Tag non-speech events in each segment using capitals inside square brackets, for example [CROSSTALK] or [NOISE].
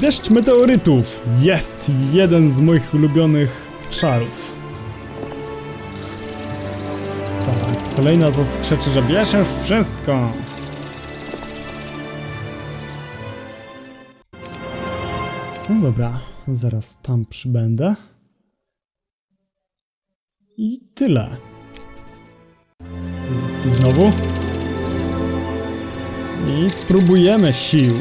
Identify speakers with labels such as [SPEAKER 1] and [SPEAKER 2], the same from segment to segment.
[SPEAKER 1] Deszcz meteorytów jest jeden z moich ulubionych czarów. Tak, kolejna zaskrzeczy, że wiesz już wszystko. No dobra, zaraz tam przybędę. I tyle. Jest znowu. I spróbujemy sił.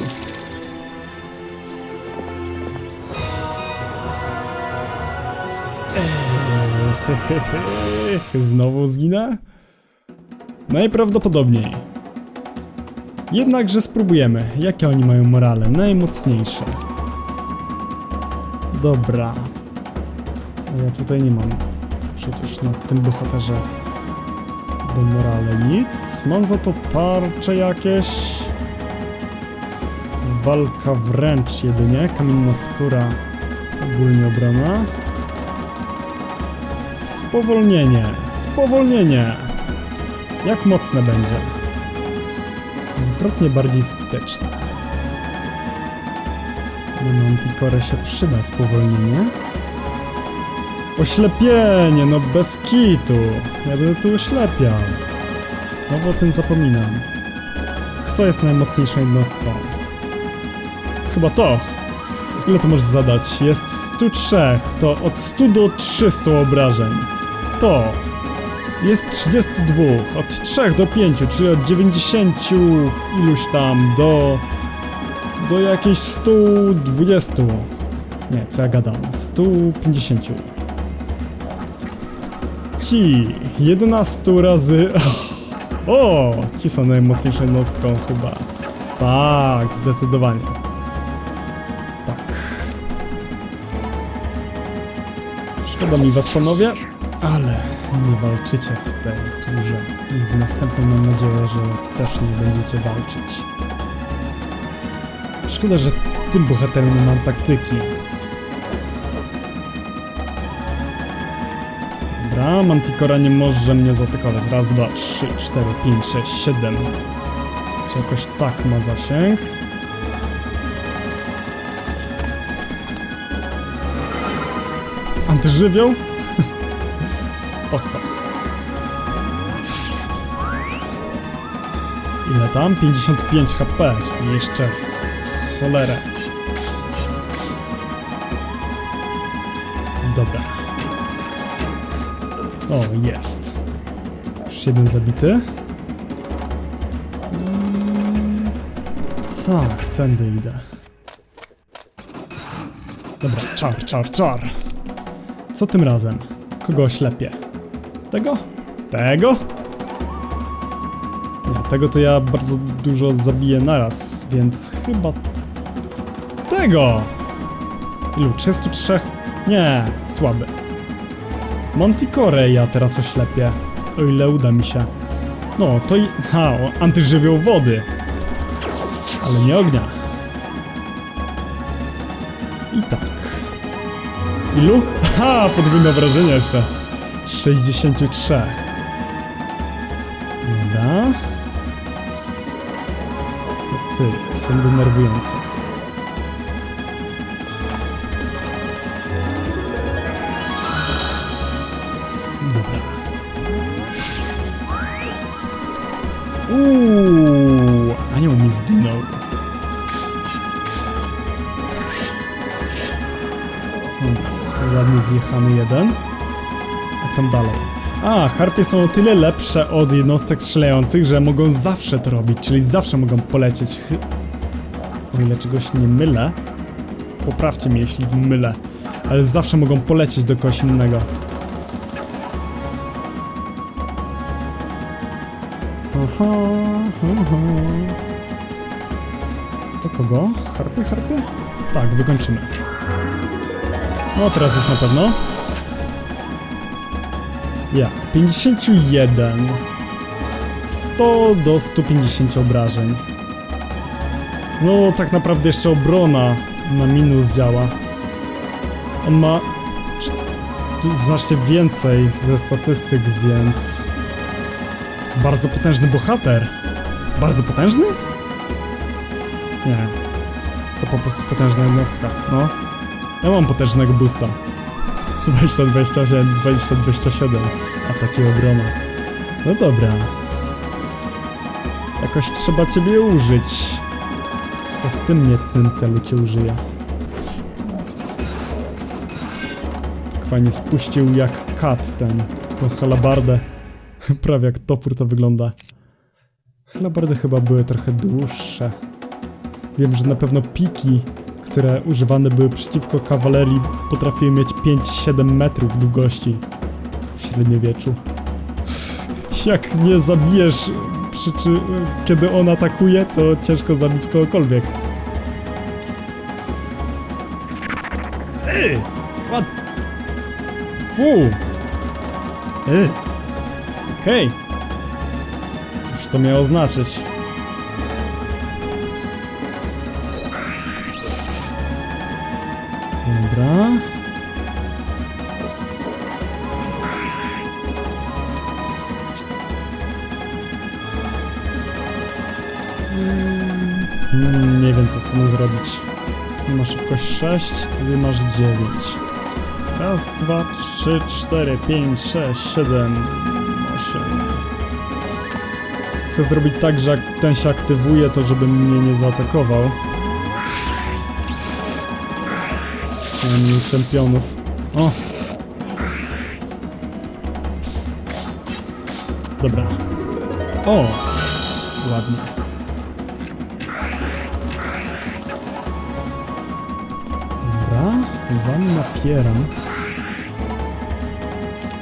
[SPEAKER 1] [LAUGHS] Znowu zginę? Najprawdopodobniej. Jednakże spróbujemy. Jakie oni mają morale? Najmocniejsze. Dobra. Ja tutaj nie mam przecież na tym bohaterze do morale nic. Mam za to tarcze jakieś. Walka wręcz jedynie. Kamienna skóra. Ogólnie obrona. Spowolnienie. Spowolnienie. Jak mocne będzie? Dwukrotnie bardziej skuteczne. Do Manticore się przyda spowolnienie. Oślepienie, no bez kitu. Ja będę tu oślepiał. Znowu o tym zapominam. Kto jest najmocniejszą jednostką? Chyba to. Ile to możesz zadać? Jest 103, to od 100 do 300 obrażeń. To. Jest 32, od 3 do 5, czyli od 90 iluś tam do... do jakiejś 120. Nie, co ja gadam? 150. Ci 11 razy. [LAUGHS] O! Ci są najmocniejszą jednostką chyba. Tak, zdecydowanie. Tak. Szkoda mi was panowie, ale nie walczycie w tej turze. W następnej mam nadzieję, że też nie będziecie walczyć. Szkoda, że tym bohaterem nie mam taktyki. Dobra, Manticora nie może mnie zaatakować. Raz, dwa, trzy, cztery, pięć, sześć, siedem. Czy jakoś tak ma zasięg? Antyżywioł? Ile tam? 55 HP, czyli jeszcze w cholerę. Dobra. O, jest. Już jeden zabity. Tak, tędy idę. Dobra, czar, czar, czar. Co tym razem? Kogo oślepię? Tego? Tego? Nie, tego to ja bardzo dużo zabiję naraz, więc chyba... Tego! Ilu? 303? Nie, słaby. Manticore ja teraz oślepię. O ile uda mi się. No, to i... Ha, antyżywioł wody. Ale nie ognia. I tak. Ilu? [LAUGHS] Ha, podwójne wrażenie jeszcze. 63. Dobra. To tych są denerwujące. Dobra. Uuu, zginął. Dobra, ładnie zjechany jeden. Tam dalej? A, harpie są o tyle lepsze od jednostek strzelających, że mogą zawsze to robić, czyli zawsze mogą polecieć. O ile czegoś nie mylę. Poprawcie mnie, jeśli mylę. Ale zawsze mogą polecieć do kogoś innego. Aha, aha. To kogo? Harpy, harpy? Tak, wykończymy. No teraz już na pewno. Jak? 51. 100 do 150 obrażeń. No, tak naprawdę jeszcze obrona na minus działa. On ma cz- znacznie więcej ze statystyk, więc... Bardzo potężny bohater. Bardzo potężny? Nie. To po prostu potężna jednostka, no. Ja mam potężnego boosta. 20, 28, 20, 27. Ataki obrona. No dobra. Jakoś trzeba ciebie użyć. To w tym niecnym celu cię użyję. Fajnie spuścił jak kat ten, tą halabardę. [LAUGHS] Prawie jak topór to wygląda. Halabardy chyba były trochę dłuższe. Wiem, że na pewno piki, które używane były przeciwko kawalerii, potrafiły mieć 5-7 metrów długości w średniowieczu. [LAUGHS] Jak nie zabijesz przy, czy, kiedy on atakuje, to ciężko zabić kogokolwiek. Ej! What? Fu! Ej! Okej. Cóż to miało znaczyć? Dobra. Hmm, nie wiem co z tym zrobić. Ty masz szybkość 6, ty masz 9. Raz, dwa, trzy, cztery, pięć, sześć, siedem, osiem. Chcę zrobić tak, że jak ten się aktywuje, to żeby mnie nie zaatakował. Przynajmniej u czempionów. O! Dobra. O! Ładnie. Dobra, wam napieram.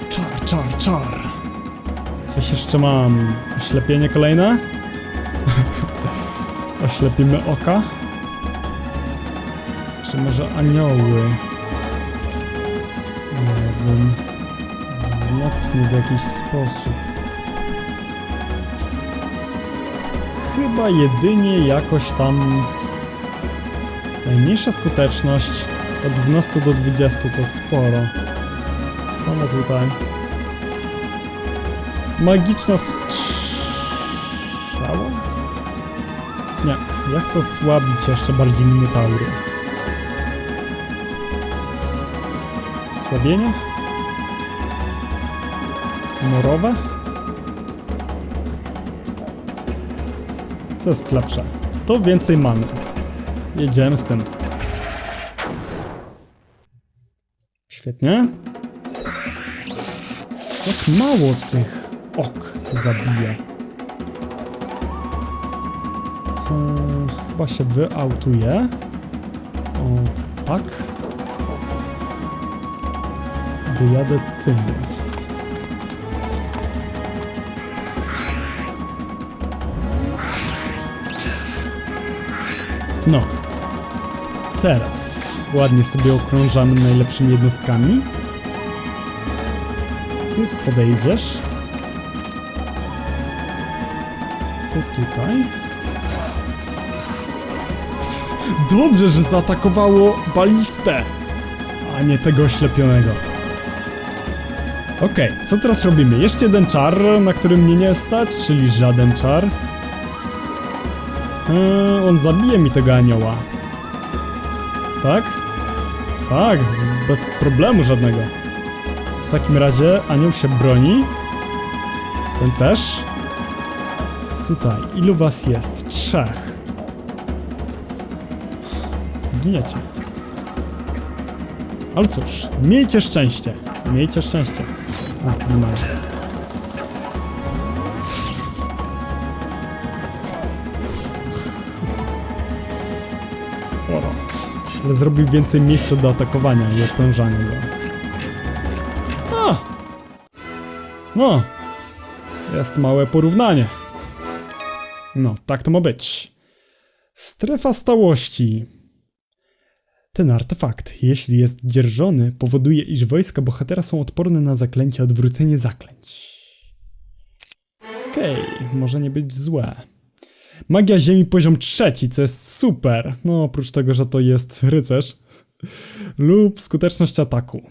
[SPEAKER 1] Czar, czar, czar. Coś jeszcze mam. Oślepienie kolejne? [LAUGHS] Oślepimy oka? Czy może anioły? Jakbym wzmocnił w jakiś sposób. Chyba jedynie jakoś tam Najmniejsza skuteczność od 12 do 20 to sporo. Samo tutaj. Magiczna strzała? Nie, ja chcę osłabić jeszcze bardziej Minotaury. Osłabienie? Morowe? Co jest lepsze? To więcej many. Jedziemy z tym. Świetnie. Jak mało tych ok zabija. Hmm, chyba się wyautuje. O, tak. Dojadę tym. No. Teraz ładnie sobie okrążamy najlepszymi jednostkami. Ty podejdziesz. Ty tutaj. Dobrze, że zaatakowało balistę, a nie tego oślepionego. Okej, co teraz robimy? Jeszcze jeden czar, na którym mnie nie stać, czyli żaden czar. Eee, on zabije mi tego anioła. Tak? Tak, bez problemu żadnego. W takim razie anioł się broni. Ten też. Tutaj, ilu was jest? Trzech. Zginiecie. Ale cóż, miejcie szczęście. Miejcie szczęście. A, nie ma. Sporo. Ale zrobił więcej miejsca do atakowania i okrążania go. A! No. Jest małe porównanie. No, tak to ma być. Strefa stałości. Ten artefakt, jeśli jest dzierżony, powoduje, iż wojska bohatera są odporne na zaklęcia odwrócenie zaklęć. Okej, może nie być złe. Magia ziemi poziom trzeci, co jest super. No, oprócz tego, że to jest rycerz. Lub skuteczność ataku.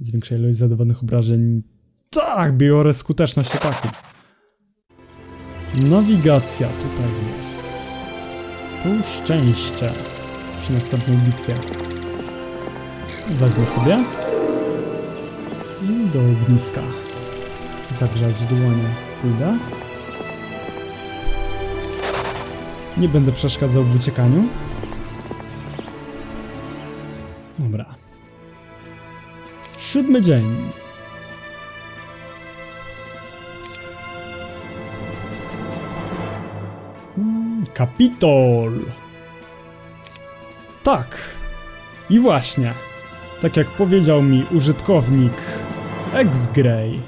[SPEAKER 1] Zwiększa ilość zadawanych obrażeń. Tak, biorę skuteczność ataku. Nawigacja tutaj jest. Tu szczęście. Przy następnej bitwie. Wezmę sobie i do ogniska zagrzać dłonie pójdę. Nie będę przeszkadzał w uciekaniu. Dobra. Siódmy dzień. Hmm, Kapitol. Tak. I właśnie. Tak jak powiedział mi użytkownik X-Grey.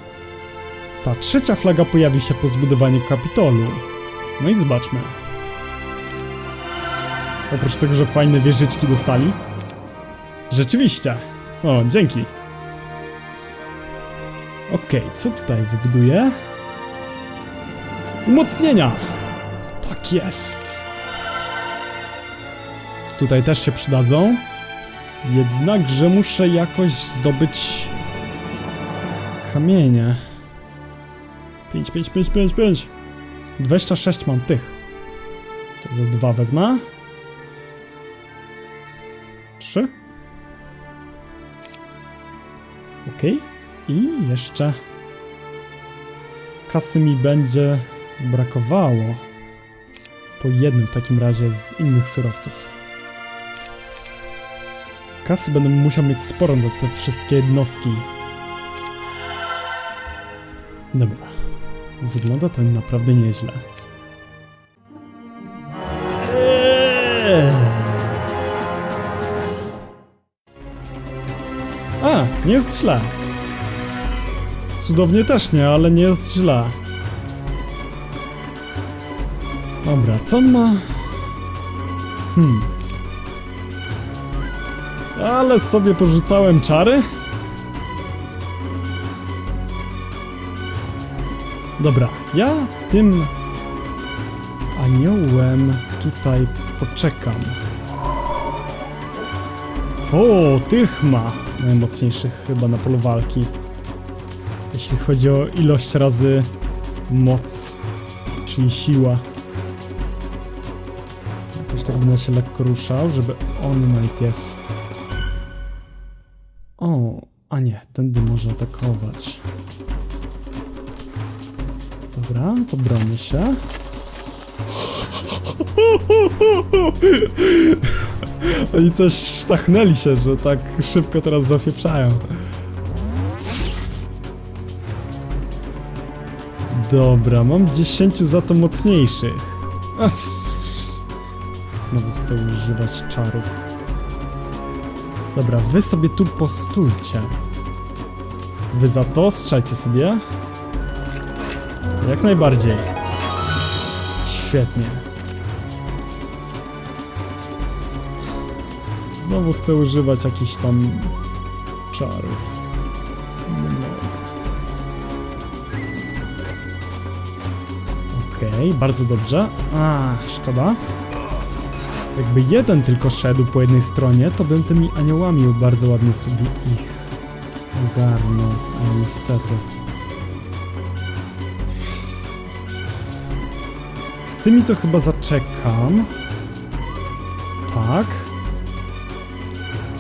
[SPEAKER 1] Ta trzecia flaga pojawi się po zbudowaniu Kapitolu. No i zobaczmy. Oprócz tego, że fajne wieżyczki dostali. Rzeczywiście. O, dzięki. Okej, co tutaj wybuduję? Umocnienia! Tak jest. Tutaj też się przydadzą. Jednakże muszę jakoś zdobyć kamienie. 5, 5, 5, 5, 5. 26 mam tych. To za dwa wezmę. Trzy. Okej. I jeszcze kasy mi będzie brakowało. Po jednym w takim razie z innych surowców. Kasy będę musiał mieć sporo na te wszystkie jednostki. Dobra. Wygląda to naprawdę nieźle. A, nie jest źle. Cudownie też nie, ale nie jest źle. Dobra, co on ma? Hmm. Ale sobie porzucałem czary? Dobra, ja tym aniołem tutaj poczekam. O, tych ma najmocniejszych chyba na polu walki. Jeśli chodzi o ilość razy moc, czyli siła. Jakoś tak będę się lekko ruszał, żeby on najpierw... O, a nie, tędy może atakować. Dobra, to bronię się. [LAUGHS] Oni coś sztachnęli się, że tak szybko teraz zapieprzają. Dobra, mam 10 za to mocniejszych. Znowu chcę używać czarów. Dobra, wy sobie tu postójcie. Wy za to strzelcie sobie. Jak najbardziej. Świetnie. Znowu chcę używać jakichś tam czarów. Nie mogę. Okej, bardzo dobrze. Ach, szkoda. Jakby jeden tylko szedł po jednej stronie, to bym tymi aniołami bardzo ładnie sobie ich ogarnął, ale niestety. Z tymi to chyba zaczekam. Tak.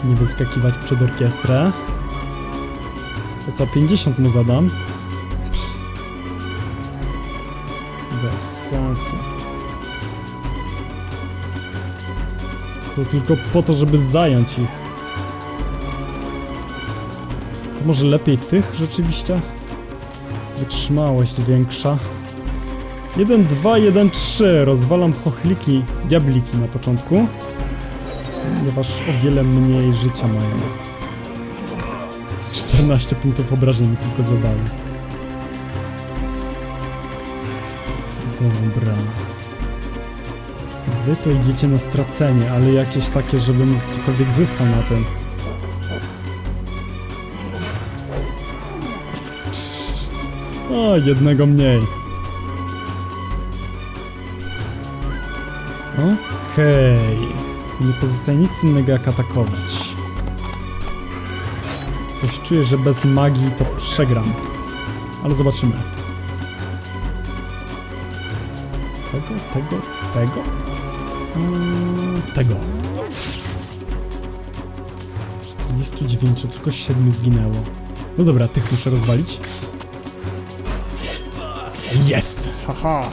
[SPEAKER 1] Nie wyskakiwać przed orkiestrę. To co, 50 mu zadam? Bez sensu. To tylko po to, żeby zająć ich. To może lepiej tych rzeczywiście? Wytrzymałość większa. 1, 2, 1, 3. Rozwalam chochliki, diabliki na początku. Ponieważ o wiele mniej życia mają. 14 punktów obrażeń mi tylko zadały. Dobra. Wy to idziecie na stracenie, ale jakieś takie, żebym cokolwiek zyskał na tym. O, jednego mniej. Okej. Nie pozostaje nic innego jak atakować. Coś czuję, że bez magii to przegram. Ale zobaczymy. Tego, tego, tego? Tego. 39, tylko 7 zginęło. No dobra, tych muszę rozwalić. Jest! Haha!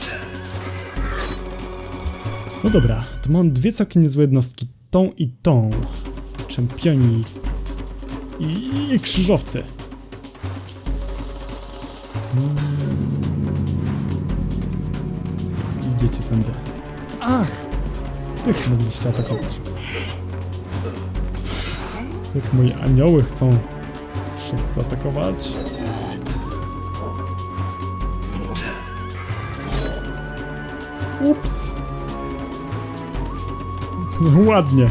[SPEAKER 1] No dobra, to mam dwie całkiem niezłe jednostki. Tą i tą. Czempioni i, i krzyżowcy. Idziecie tędy. Ach! Tych mogliście atakować. Jak moi anioły chcą wszyscy atakować. Ups. [LAUGHS] Ładnie.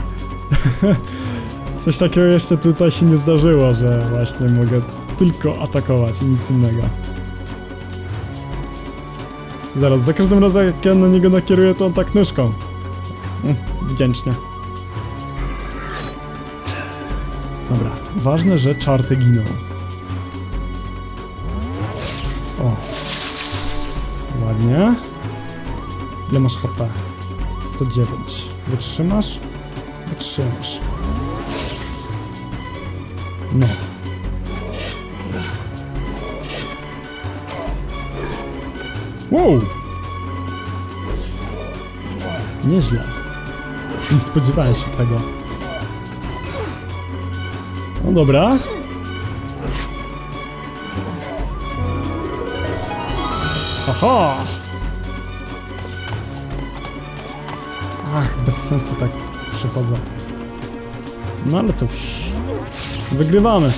[SPEAKER 1] [LAUGHS] Coś takiego jeszcze tutaj się nie zdarzyło, że właśnie mogę tylko atakować i nic innego. Zaraz, za każdym razem jak ja na niego nakieruję, to on tak nóżką. [LAUGHS] Wdzięcznie. Dobra, ważne, że czarty giną. O. Ładnie. Ile masz HP? 109. Wytrzymasz? Wytrzymasz. No. Wow! Nieźle. Nie spodziewałem się tego. No dobra. Haha! Ach, bez sensu tak przychodzę. No ale cóż. Wygrywamy.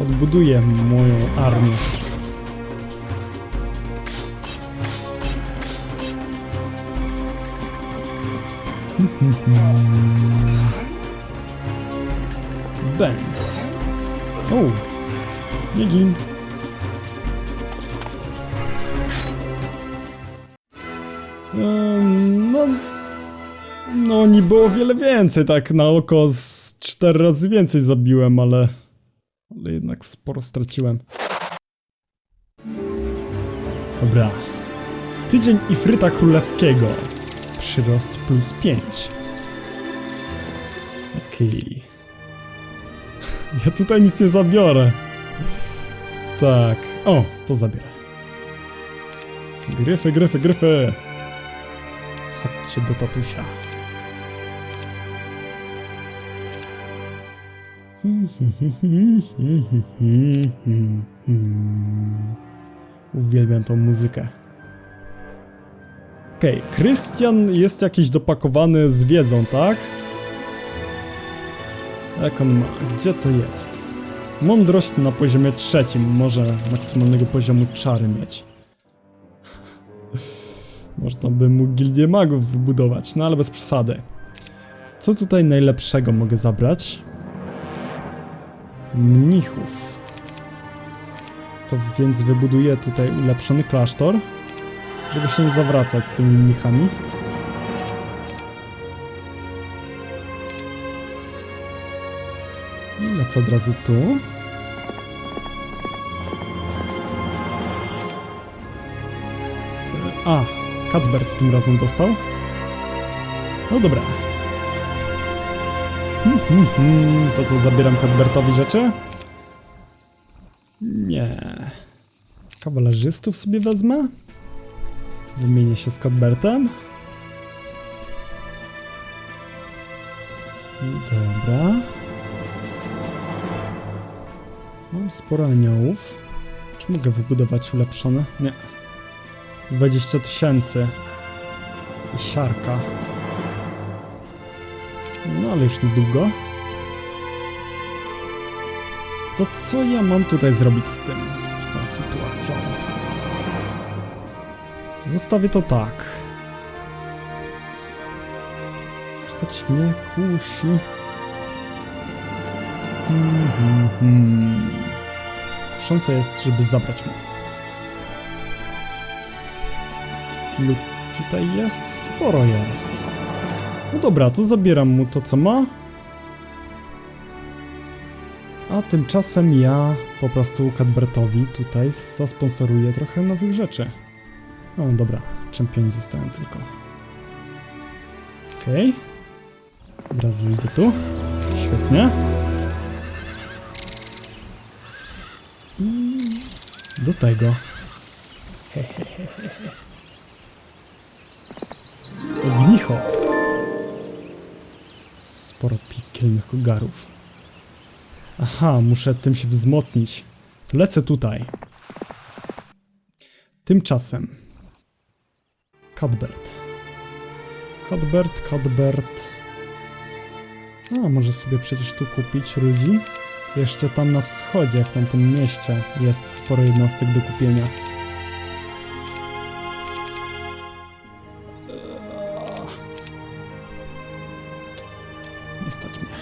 [SPEAKER 1] Odbuduję moją armię. [LAUGHS] Benz. O! Nie gin. No, no nie było wiele więcej, tak na oko z cztery razy więcej zabiłem, ale... Ale jednak sporo straciłem. Dobra. Tydzień i fryta królewskiego. Przyrost plus 5. Okej. Ja tutaj nic nie zabiorę. Tak. O, to zabiorę. Gryfy, gryfy, gryfy. Chodźcie do tatusia. Uwielbiam tą muzykę. Okej, Krystian jest jakiś dopakowany z wiedzą, tak? Jak on ma? Gdzie to jest? Mądrość na poziomie trzecim, może maksymalnego poziomu czary mieć. [LAUGHS] Można by mu gildię magów wybudować, no ale bez przesady. Co tutaj najlepszego mogę zabrać? Mnichów. To więc wybuduję tutaj ulepszony klasztor, żeby się nie zawracać z tymi mnichami. I lecę od razu tu. A, Cadbert tym razem dostał. No dobra. Hmm, hmm, hmm. To co, zabieram Cadbertowi rzeczy? Nie. Kawalerzystów sobie wezmę? Wymienię się z Cadbertem? Dobra. Mam sporo aniołów. Czy mogę wybudować ulepszone? Nie. 20 tysięcy. I siarka. No ale już niedługo. To co ja mam tutaj zrobić z tym? Z tą sytuacją? Zostawię to tak. Choć mnie kusi. Hmm. Kuszące jest, żeby zabrać mu. Lub tutaj jest? Sporo jest. No dobra, to zabieram mu to, co ma. A tymczasem ja po prostu Cadbertowi tutaj zasponsoruję trochę nowych rzeczy. No dobra, czempioni zostają tylko. Okej. Okay. Od idę tu. Świetnie. I do tego. Ognicho. Sporo piekielnych ogarów. Aha, muszę tym się wzmocnić. To lecę tutaj. Tymczasem Cuthbert. Cuthbert, Cuthbert. A, może sobie przecież tu kupić ludzi? Jeszcze tam na wschodzie, w tamtym mieście, jest sporo jednostek do kupienia. Nie stać mnie.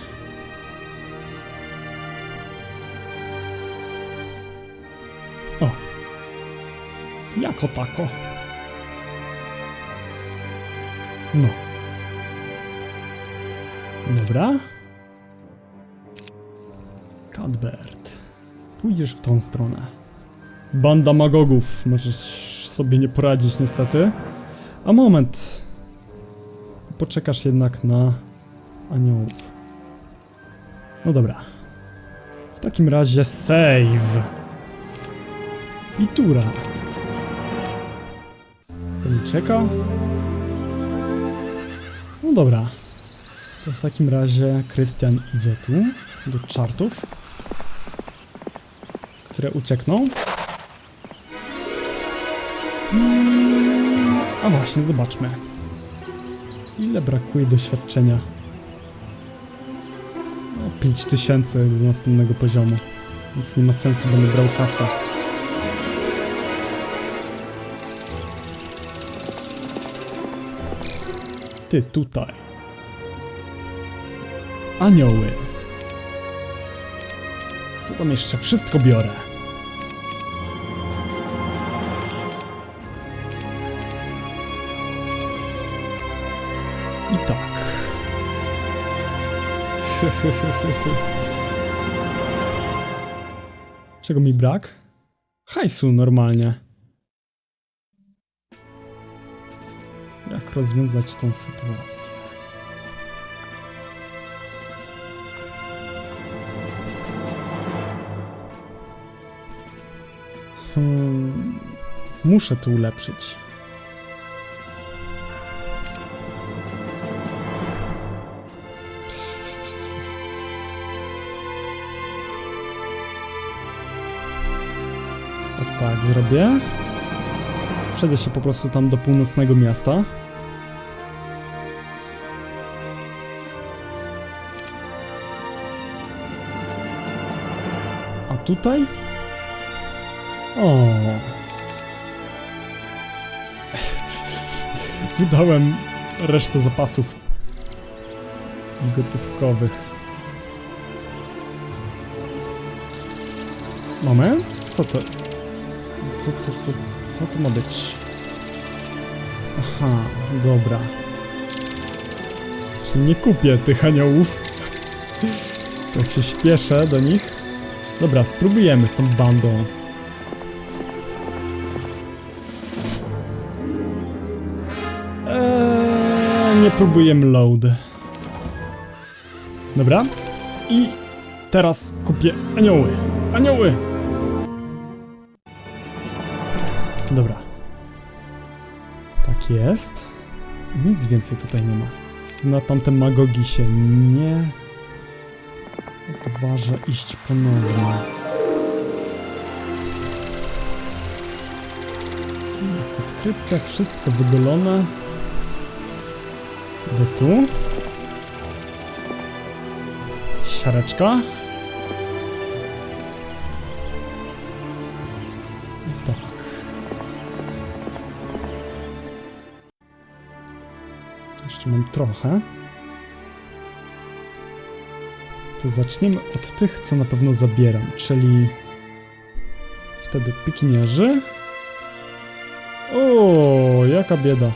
[SPEAKER 1] O. Jako tako. No. Dobra. Cadbert. Pójdziesz w tą stronę. Banda magogów. Możesz sobie nie poradzić niestety. A moment. Poczekasz jednak na aniołów. No dobra. W takim razie save. I tura. Mi czeka. No dobra. To w takim razie Krystian idzie tu do czartów, które uciekną. Hmm, A właśnie, zobaczmy. Ile brakuje doświadczenia? O 5000 do następnego poziomu. Więc nie ma sensu, będę brał kasę. Ty tutaj. Anioły. Co tam jeszcze? Wszystko biorę. I tak. [LAUGHS] Czego mi brak? Hajsu normalnie. Rozwiązać tą sytuację? Hmm, muszę tu ulepszyć. Tak zrobię. Przejdę się po prostu tam do północnego miasta. Tutaj? O. [LAUGHS] Wydałem resztę zapasów gotówkowych. Moment, co to? Co, co, co, co to ma być? Aha, dobra. Czyli nie kupię tych aniołów. [LAUGHS] Tak się śpieszę do nich. Dobra, spróbujemy z tą bandą. Eee, nie próbujemy load. Dobra. I teraz kupię anioły. Anioły! Dobra. Tak jest. Nic więcej tutaj nie ma. Na tamte magogi się nie odważa iść ponownie. Tu jest odkryte, wszystko wygolone. Idę tu. Siareczka. Tak. Jeszcze mam trochę. To zaczniemy od tych, co na pewno zabieram, czyli wtedy pikinierzy. O, jaka bieda.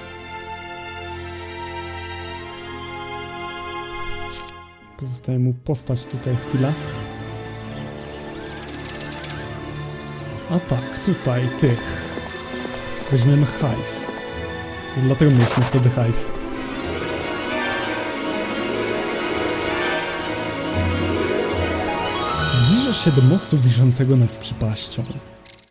[SPEAKER 1] Pozostaje mu postać tutaj chwilę. A tak, tutaj tych. Weźmiemy hajs. To dlatego mieliśmy wtedy hajs. Się do mostu wiszącego nad przepaścią.